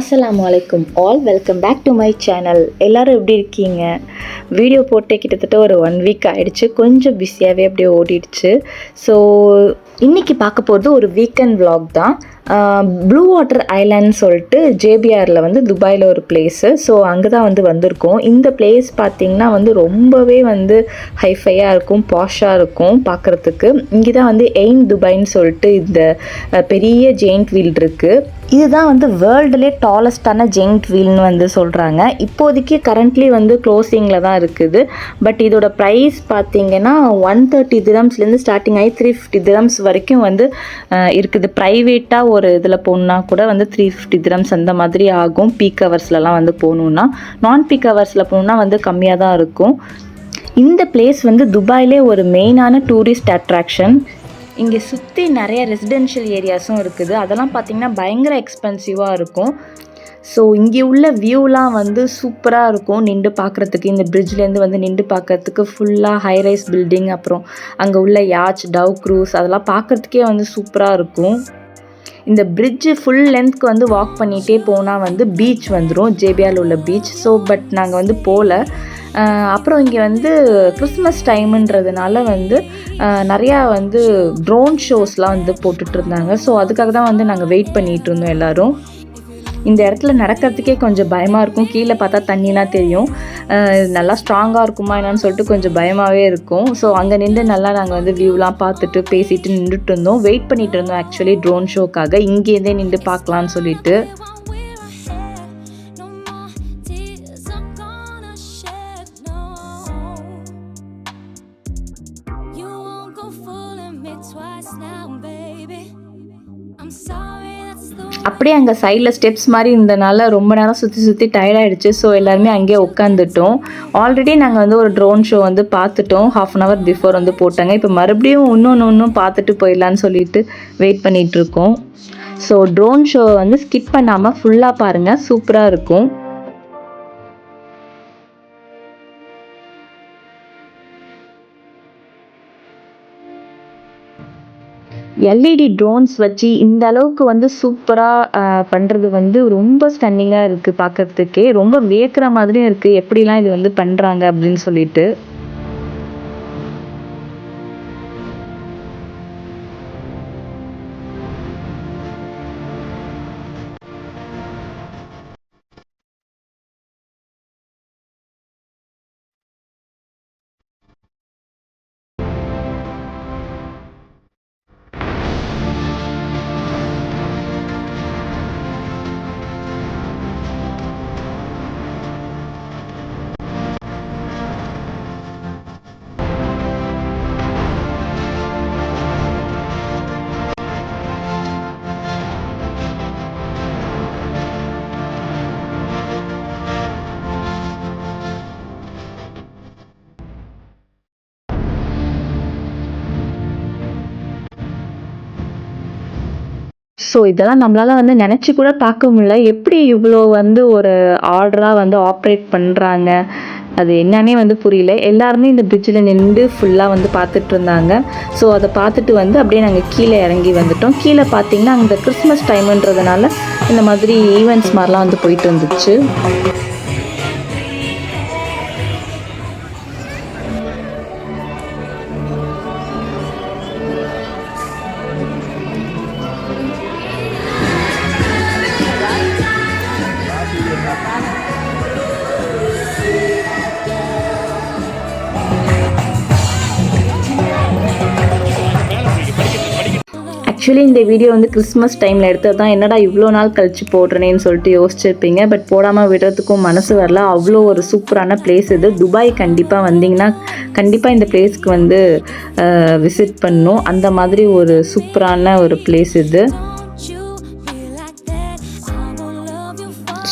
அஸ்லாம் வலைக்கும் all welcome back to my channel எல்லோரும் எப்படி இருக்கீங்க? வீடியோ போட்டே கிட்டத்தட்ட ஒரு ஒன் வீக் ஆகிடுச்சு கொஞ்சம் பிஸியாகவே அப்படியே ஓடிடுச்சு. ஸோ இன்றைக்கி பார்க்க போகிறது ஒரு வீக்கெண்ட் விலாக் தான். ப்ளூ வாட்டர் ஐலாண்ட் சொல்லிட்டு ஜேபிஆரில் வந்து துபாயில் ஒரு பிளேஸு ஸோ அங்கே தான் வந்து வந்திருக்கோம். இந்த பிளேஸ் பார்த்திங்கன்னா வந்து ரொம்பவே வந்து ஹைஃபையாக இருக்கும் பாஷாக இருக்கும் பார்க்குறதுக்கு. இங்கே தான் வந்து எய்ம் துபாய்ன்னு சொல்லிட்டு இந்த பெரிய ஜெயிண்ட் வீல் இருக்குது இதுதான் வந்து வேர்ல்டுலே டாலஸ்டான ஜெயிண்ட் வீல்னு வந்து சொல்கிறாங்க இப்போதைக்கு கரண்ட்லி வந்து க்ளோசிங்கில் தான் இருக்குது. பட் இதோட ப்ரைஸ் பார்த்தீங்கன்னா ஒன் தேர்ட்டி திரம்ஸ்லேருந்து ஸ்டார்டிங் ஆகி த்ரீ ஃபிஃப்டி திரம்ஸ் வரைக்கும் வந்து இருக்குது. ப்ரைவேட்டாக ஒரு இதில் போகணுன்னா கூட வந்து த்ரீ ஃபிஃப்டி திரம்ஸ் அந்த மாதிரி ஆகும். பீக் ஹவர்ஸ்லலாம் வந்து போகணுன்னா நான் பீக் ஹவர்ஸில் போகணுன்னா வந்து கம்மியாக தான் இருக்கும். இந்த பிளேஸ் வந்து துபாயிலே ஒரு மெயினான டூரிஸ்ட் அட்ராக்ஷன் இங்கே சுற்றி நிறைய ரெசிடென்ஷியல் ஏரியாஸும் இருக்குது. அதெல்லாம் பார்த்திங்கன்னா பயங்கர எக்ஸ்பென்சிவாக இருக்கும். ஸோ இங்கே உள்ள வியூலாம் வந்து சூப்பராக இருக்கும். நின்று பார்க்குறதுக்கு இந்த பிரிட்ஜ்லேருந்து வந்து நின்று பார்க்கறதுக்கு ஃபுல்லாக ஹைரைஸ் பில்டிங் அப்புறம் அங்கே உள்ள யாச் டவ் க்ரூஸ் அதெல்லாம் பார்க்குறதுக்கே வந்து சூப்பராக இருக்கும். இந்த பிரிட்ஜு ஃபுல் லென்த்க்கு வந்து வாக் பண்ணிகிட்டே போனால் வந்து பீச் வந்துடும் ஜேபிஆரில் உள்ள பீச் ஸோ பட் நாங்கள் வந்து போகல அப்புறம் இங்கே வந்து கிறிஸ்மஸ் டைமுன்றதுனால வந்து நிறையா வந்து ட்ரோன் ஷோஸ்லாம் வந்து போட்டுட்ருந்தாங்க ஸோ அதுக்காக தான் வந்து நாங்கள் வெயிட் பண்ணிகிட்டு இருந்தோம் எல்லோரும். இந்த இடத்துல நடக்கிறதுக்கே கொஞ்சம் பயமாக இருக்கும். கீழே பார்த்தா தண்ணிலாம் தெரியும். நல்லா ஸ்ட்ராங்காக இருக்குமா என்னன்னு சொல்லிட்டு கொஞ்சம் பயமாகவே இருக்கும். ஸோ அங்கே நின்று நல்லா நாங்கள் வந்து வியூலாம் பார்த்துட்டு பேசிட்டு நின்றுட்டு இருந்தோம். வெயிட் பண்ணிட்டு இருந்தோம் ஆக்சுவலி ட்ரோன் ஷோக்காக இங்கேருந்தே நின்று பார்க்கலான்னு சொல்லிட்டு. Twice now, baby. I'm sorry. அப்படியே அங்கே சைடில் ஸ்டெப்ஸ் மாதிரி இருந்தனால ரொம்ப நேரம் சுற்றி சுற்றி டயர்டாயிடுச்சு ஸோ எல்லாருமே அங்கேயே உட்காந்துட்டோம் ஆல்ரெடி நாங்கள் வந்து ஒரு ட்ரோன் ஷோ வந்து பார்த்துட்டோம். ஹாஃப் அன் ஹவர் பிஃபோர் வந்து போட்டாங்க. இப்போ மறுபடியும் இன்னொன்று இன்னும் பார்த்துட்டு போயிடலான்னு சொல்லிட்டு வெயிட் பண்ணிகிட்ருக்கோம் ஸோ ட்ரோன் ஷோ வந்து ஸ்கிப் பண்ணாமல் ஃபுல்லாக பாருங்கள் சூப்பராக இருக்கும். எல்இடி ட்ரோன்ஸ் வச்சு இந்த அளவுக்கு வந்து சூப்பராக பண்ணுறது வந்து ரொம்ப ஸ்டன்னிங்காக இருக்குது பார்க்கறதுக்கே ரொம்ப வியக்கிற மாதிரியும் இருக்குது எப்படிலாம் இது வந்து பண்ணுறாங்க அப்படின்னு சொல்லிட்டு. ஸோ இதெல்லாம் நம்மளால் வந்து நினச்சி கூட பார்க்க முடியல. எப்படி இவ்வளோ வந்து ஒரு ஆர்டராக வந்து ஆப்ரேட் பண்ணுறாங்க அது என்னன்னே வந்து புரியல. எல்லாருமே இந்த பிரிட்ஜில் நின்று ஃபுல்லாக வந்து பார்த்துட்டு இருந்தாங்க. ஸோ அதை பார்த்துட்டு வந்து அப்படியே நாங்கள் கீழே இறங்கி வந்துட்டோம். கீழே பார்த்தீங்கன்னா அந்த கிறிஸ்மஸ் டைமுன்றதுனால இந்த மாதிரி ஈவெண்ட்ஸ் மாதிரிலாம் வந்து போயிட்டு இருந்துச்சு. ஆக்சுவலி இந்த வீடியோ வந்து கிறிஸ்மஸ் டைமில் எடுத்தது தான் என்னடா இவ்வளோ நாள் கழிச்சு போடுறேனேன்னு சொல்லிட்டு யோசிச்சிருப்பீங்க. பட் போடாமல் விடுறதுக்கும் மனசு வரல. அவ்வளோ ஒரு சூப்பரான பிளேஸ் இது. துபாய் கண்டிப்பாக வந்தீங்கன்னா கண்டிப்பாக இந்த பிளேஸ்க்கு வந்து விசிட் பண்ணும். அந்த மாதிரி ஒரு சூப்பரான ஒரு பிளேஸ் இது.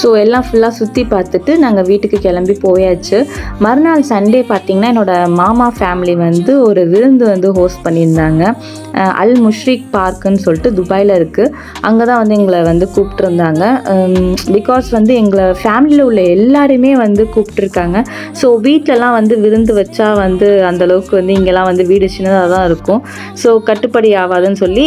ஸோ எல்லாம் ஃபுல்லாக சுற்றி பார்த்துட்டு நாங்கள் வீட்டுக்கு கிளம்பி போயாச்சு. மறுநாள் சண்டே பார்த்திங்கன்னா என்னோடய மாமா ஃபேமிலி வந்து ஒரு விருந்து வந்து ஹோஸ்ட் பண்ணியிருந்தாங்க. அல் முஷ்ரிக் பார்க்குன்னு சொல்லிட்டு துபாயில் இருக்குது அங்கே தான் வந்து எங்களை வந்து கூப்பிட்ருந்தாங்க பிகாஸ் வந்து எங்களை ஃபேமிலியில் உள்ள எல்லாருமே வந்து கூப்பிட்ருக்காங்க ஸோ வீட்டிலலாம் வந்து விருந்து வச்சா வந்து அந்தளவுக்கு வந்து இங்கெல்லாம் வந்து வீடு சின்னதாக தான் இருக்கும். ஸோ கட்டுப்படி ஆகாதுன்னு சொல்லி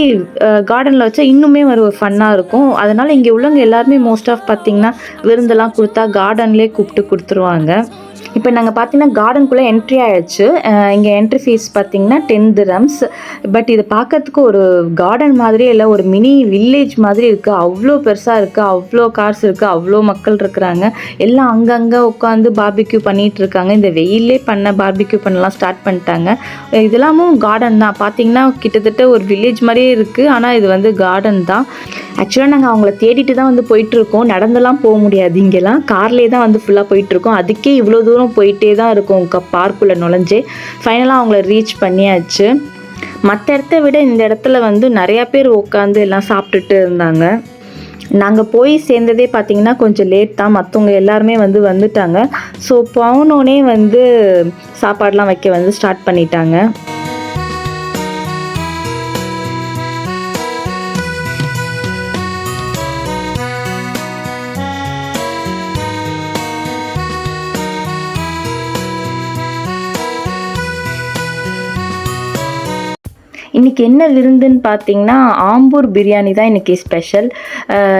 கார்டனில் வச்சா இன்னுமே ஒரு ஃபன்னாக இருக்கும். அதனால் இங்கே உள்ளவங்க எல்லாருமே மோஸ்ட் ஆஃப் பார்த்திங்கன்னா விருந்தெல்லாம் கொடுத்தா கார்டன்லேயே கூப்பிட்டு கொடுத்துருவாங்க. இப்போ நாங்கள் பார்த்தீங்கன்னா கார்டனுக்குள்ளே என்ட்ரி ஆயிடுச்சு. இங்கே என்ட்ரி ஃபீஸ் பார்த்தீங்கன்னா டென் திரம்ஸ் பட் இது பார்க்கறதுக்கு ஒரு கார்டன் மாதிரியே இல்லை ஒரு மினி வில்லேஜ் மாதிரி இருக்குது அவ்வளோ பெருசாக இருக்குது அவ்வளோ கார்ஸ் இருக்குது அவ்வளோ மக்கள் இருக்கிறாங்க. எல்லாம் அங்கங்கே உட்காந்து பார்பிக்யூ பண்ணிகிட்டு இருக்காங்க. இந்த வெயிலே பண்ண பார்பிக்யூ பண்ணலாம் ஸ்டார்ட் பண்ணிட்டாங்க. இதெல்லாமும் கார்டன் தான். பார்த்தீங்கன்னா கிட்டத்தட்ட ஒரு வில்லேஜ் மாதிரியே இருக்குது ஆனால் இது வந்து கார்டன் தான். ஆக்சுவலாக நாங்கள் அவங்கள தேடிட்டு தான் வந்து போயிட்டுருக்கோம் நடந்தெல்லாம் போக முடியாது. இங்கெல்லாம் கார்லேயே தான் வந்து ஃபுல்லாக போயிட்டுருக்கோம் அதுக்கே இவ்வளோ தூரம் போயிட்டே தான் இருக்கும் க பார்க்குள்ளே நுழைஞ்சு. ஃபைனலாக அவங்கள ரீச் பண்ணியாச்சு. மற்ற இடத்த விட இந்த இடத்துல வந்து நிறையா பேர் உட்காந்து எல்லாம் சாப்பிட்டுட்டு இருந்தாங்க. நாங்கள் போய் சேர்ந்ததே பார்த்திங்கன்னா கொஞ்சம் லேட் தான். மற்றவங்க எல்லாருமே வந்து வந்துட்டாங்க. ஸோ போனோடனே வந்து சாப்பாடெலாம் வைக்க வந்து ஸ்டார்ட் பண்ணிட்டாங்க. இன்றைக்கி என்ன விருந்துன்னு பார்த்தீங்கன்னா ஆம்பூர் பிரியாணி தான் இன்றைக்கி ஸ்பெஷல்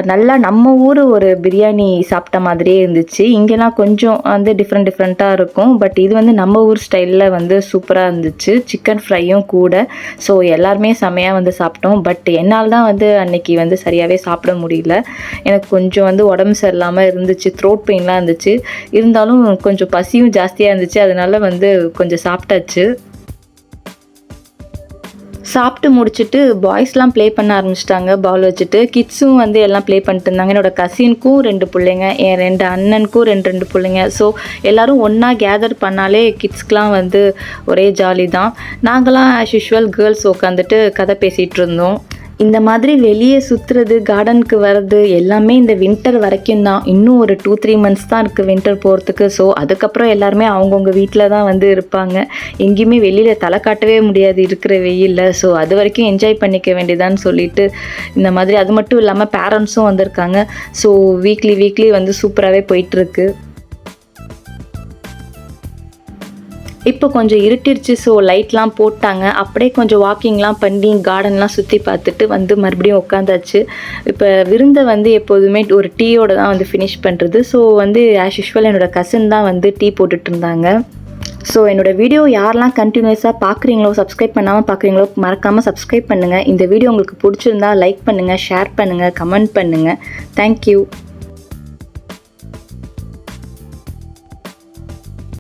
நல்லா நம்ம ஊர் ஒரு பிரியாணி சாப்பிட்ட மாதிரியே இருந்துச்சு. இங்கெல்லாம் கொஞ்சம் வந்து டிஃப்ரெண்ட் டிஃப்ரெண்ட்டாக இருக்கும். பட் இது வந்து நம்ம ஊர் ஸ்டைலில் வந்து சூப்பராக இருந்துச்சு. சிக்கன் ஃப்ரையும் கூட. ஸோ எல்லாருமே செமையாக வந்து சாப்பிட்டோம். பட் என்னால் தான் வந்து அன்னைக்கு வந்து சரியாகவே சாப்பிட முடியல. எனக்கு கொஞ்சம் வந்து உடம்பு சரியில்லாமல் இருந்துச்சு. த்ரோட் பெயின்லாம் இருந்துச்சு. இருந்தாலும் கொஞ்சம் பசியும் ஜாஸ்தியாக இருந்துச்சு. அதனால வந்து கொஞ்சம் சாப்பிட்டாச்சு. சாப்பிட்டு முடிச்சுட்டு பாய்ஸ்லாம் ப்ளே பண்ண ஆரம்பிச்சிட்டாங்க. பால் வச்சுட்டு. கிட்ஸும் வந்து எல்லாம் ப்ளே பண்ணிட்டு இருந்தாங்க. என்னோட கசினுக்கும் ரெண்டு பிள்ளைங்க என் ரெண்டு அண்ணனுக்கும் ரெண்டு ரெண்டு பிள்ளைங்க. ஸோ எல்லோரும் ஒன்றா கேதர் பண்ணாலே கிட்ஸ்க்கெலாம் வந்து ஒரே ஜாலி தான். நாங்களாம் ஆஸ் யூஷுவல் கேர்ள்ஸ் உட்காந்துட்டு கதை பேசிகிட்டு இருந்தோம். இந்த மாதிரி வெளியே சுற்றுறது கார்டனுக்கு வர்றது எல்லாமே இந்த வின்டர் வரைக்கும் தான். இன்னும் ஒரு டூ த்ரீ மந்த்ஸ் தான் இருக்குது வின்டர் போகிறதுக்கு ஸோ அதுக்கப்புறம் எல்லாருமே அவங்கவுங்க வீட்டில் தான் வந்து இருப்பாங்க. எங்கேயுமே வெளியில் தலை காட்டவே முடியாது இருக்கிற வெயிலில். ஸோ அது வரைக்கும் என்ஜாய் பண்ணிக்க வேண்டியதான்னு சொல்லிட்டு இந்த மாதிரி. அது மட்டும் இல்லாமல் பேரண்ட்ஸும் வந்திருக்காங்க. ஸோ வீக்லி வீக்லி வந்து சூப்பராகவே போயிட்டுருக்கு இப்போ கொஞ்சம் இருட்டிருச்சு ஸோ லைட்லாம் போட்டாங்க. அப்படியே கொஞ்சம் வாக்கிங்லாம் பண்ணி கார்டன்லாம் சுற்றி பார்த்துட்டு வந்து மறுபடியும் உட்காந்தாச்சு இப்போ விருந்தை வந்து எப்போதுமே ஒரு டீயோட தான் வந்து ஃபினிஷ் பண்ணுறது ஸோ வந்து ஆஸ் யூஷுவல் என்னோட கசின் தான் வந்து டீ போட்டுட்டு இருந்தாங்க. ஸோ என்னோட வீடியோ யாரெல்லாம் கண்டினியூஸாக பார்க்குறீங்களோ சப்ஸ்கிரைப் பண்ணாமல் பார்க்குறீங்களோ மறக்காமல் சப்ஸ்கிரைப் பண்ணுங்கள் இந்த வீடியோ உங்களுக்கு பிடிச்சிருந்தா லைக் பண்ணுங்கள் ஷேர் பண்ணுங்கள் கமெண்ட் பண்ணுங்கள் தேங்க்யூ